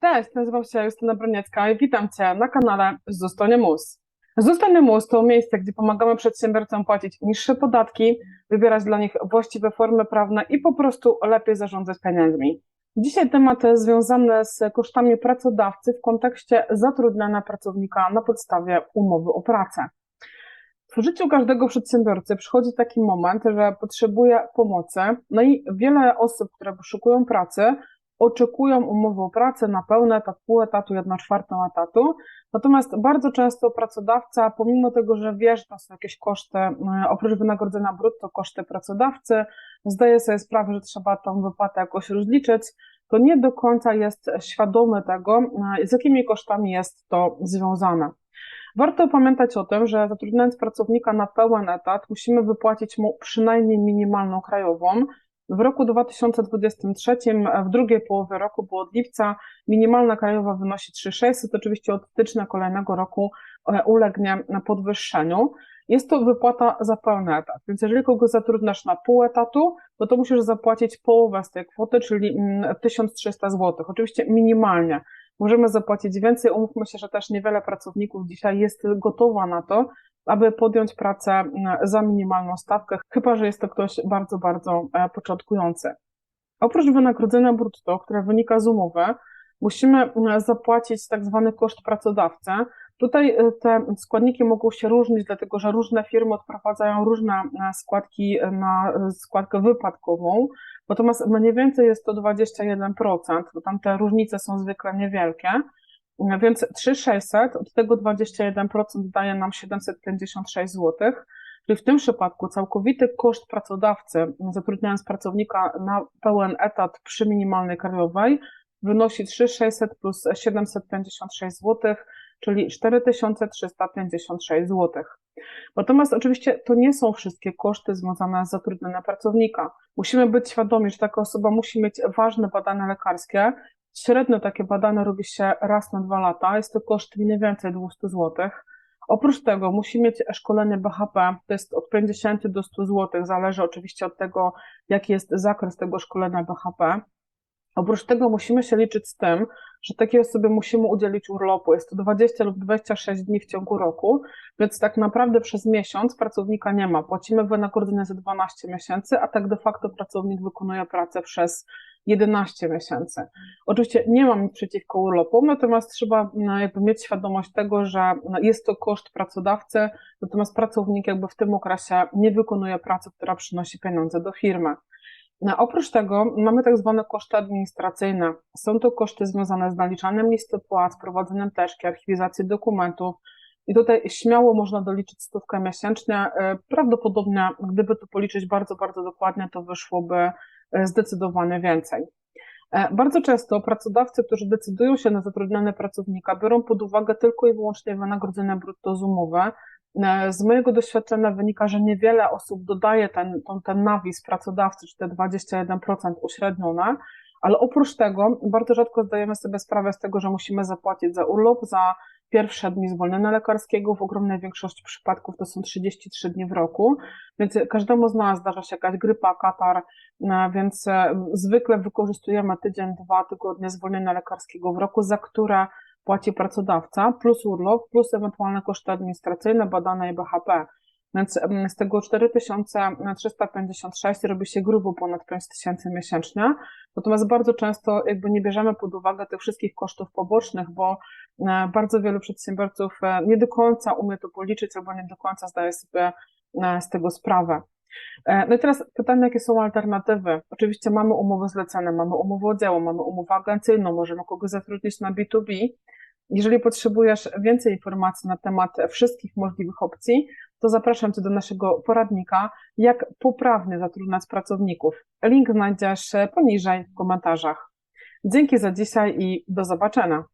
Cześć, nazywam się Justyna Broniecka i witam Cię na kanale Zostanie Mus. Zostanie Mus to miejsce, gdzie pomagamy przedsiębiorcom płacić niższe podatki, wybierać dla nich właściwe formy prawne i po prostu lepiej zarządzać pieniędzmi. Dzisiaj temat związany z kosztami pracodawcy w kontekście zatrudniania pracownika na podstawie umowy o pracę. W życiu każdego przedsiębiorcy przychodzi taki moment, że potrzebuje pomocy, no i wiele osób, które poszukują pracy, oczekują umowy o pracę na pełny etat, pół etatu, jedną czwartą etatu. Natomiast bardzo często pracodawca, pomimo tego, że wie, że to są jakieś koszty, e, oprócz wynagrodzenia brutto, koszty pracodawcy, zdaje sobie sprawę, że trzeba tą wypłatę jakoś rozliczyć, to nie do końca jest świadomy tego, e, z jakimi kosztami jest to związane. Warto pamiętać o tym, że zatrudniając pracownika na pełen etat, musimy wypłacić mu przynajmniej minimalną krajową, w roku 2023, w drugiej połowie roku, bo od lipca, minimalna krajowa wynosi 3600, oczywiście od stycznia kolejnego roku e, ulegnie podwyższeniu. Jest to wypłata za pełny etat, więc jeżeli kogoś zatrudniasz na pół etatu, to to musisz zapłacić połowę z tej kwoty, czyli 1300 mm, zł. Oczywiście minimalnie. Możemy zapłacić więcej, umówmy się, że też niewiele pracowników dzisiaj jest gotowa na to, aby podjąć pracę mm, za minimalną stawkę, chyba że jest to ktoś bardzo, bardzo e, początkujący. Oprócz wynagrodzenia brutto, które wynika z umowy, musimy zapłacić tak zwany koszt pracodawcy. Tutaj e, te składniki mogą się różnić, dlatego że różne firmy odprowadzają różne e, składki na składkę wypadkową, natomiast mniej więcej jest to 21%, bo tam te różnice są zwykle niewielkie. Więc 3600, od tego 21% daje nam 756 zł. Czyli w tym przypadku całkowity koszt pracodawcy, zatrudniając pracownika na pełen etat przy minimalnej krajowej, wynosi 3600 plus 756 zł, czyli 4356 zł. Natomiast oczywiście to nie są wszystkie koszty związane z zatrudnieniem pracownika. Musimy być świadomi, że taka osoba musi mieć ważne badania lekarskie, Średnio takie badania robi się raz na dwa lata, jest to koszt mniej więcej 200 zł. Oprócz tego musi mieć szkolenie BHP, to jest od 50 do 100 zł, zależy oczywiście od tego, jaki jest zakres tego szkolenia BHP. Oprócz tego musimy się liczyć z tym, że takiej osobie musimy udzielić urlopu. Jest to 20 lub 26 dni w ciągu roku, więc tak naprawdę przez miesiąc pracownika nie ma. Płacimy wynagrodzenie za 12 miesięcy, a tak de facto pracownik wykonuje pracę przez 11 miesięcy. Oczywiście nie mam nic przeciwko urlopom, natomiast trzeba no, jakby mieć świadomość tego, że no, jest to koszt pracodawcy, natomiast pracownik jakby w tym okresie nie wykonuje pracy, która przynosi pieniądze do firmy. No, oprócz tego mamy tak zwane koszty administracyjne. Są to koszty związane z naliczaniem listy płac, prowadzeniem teczki, archiwizacji dokumentów. I tutaj śmiało można doliczyć stówkę miesięcznie. E, prawdopodobnie, gdyby to policzyć bardzo, bardzo dokładnie, to wyszłoby zdecydowanie więcej. E, bardzo często pracodawcy, którzy decydują się na zatrudnianie pracownika, biorą pod uwagę tylko i wyłącznie wynagrodzenie brutto z umowy, E, z mojego doświadczenia wynika, że niewiele osób dodaje ten, ten, ten nawis pracodawcy, czy te 21% uśrednione, ale oprócz tego bardzo rzadko zdajemy sobie sprawę z tego, że musimy zapłacić za urlop, za pierwsze dni zwolnienia lekarskiego, w ogromnej większości przypadków to są 33 dni w roku, więc każdemu z nas zdarza się jakaś grypa, katar, e, więc e, zwykle wykorzystujemy tydzień, dwa tygodnie zwolnienia lekarskiego w roku, za które płaci pracodawca, plus urlop, plus ewentualne koszty administracyjne, badane i BHP. Więc z tego 4356 robi się grubo ponad 5000 miesięcznie. Natomiast bardzo często jakby nie bierzemy pod uwagę tych wszystkich kosztów pobocznych, bo e, bardzo wielu przedsiębiorców e, nie do końca umie to policzyć albo nie do końca zdaje sobie e, z tego sprawę. No i teraz pytanie, jakie są alternatywy? Oczywiście mamy umowy zlecone, mamy umowę o dzieło, mamy umowę agencyjną, możemy kogoś zatrudnić na B2B, jeżeli potrzebujesz więcej informacji na temat wszystkich możliwych opcji, to zapraszam Cię do naszego poradnika, jak poprawnie zatrudniać pracowników. Link znajdziesz poniżej w komentarzach. Dzięki za dzisiaj i do zobaczenia.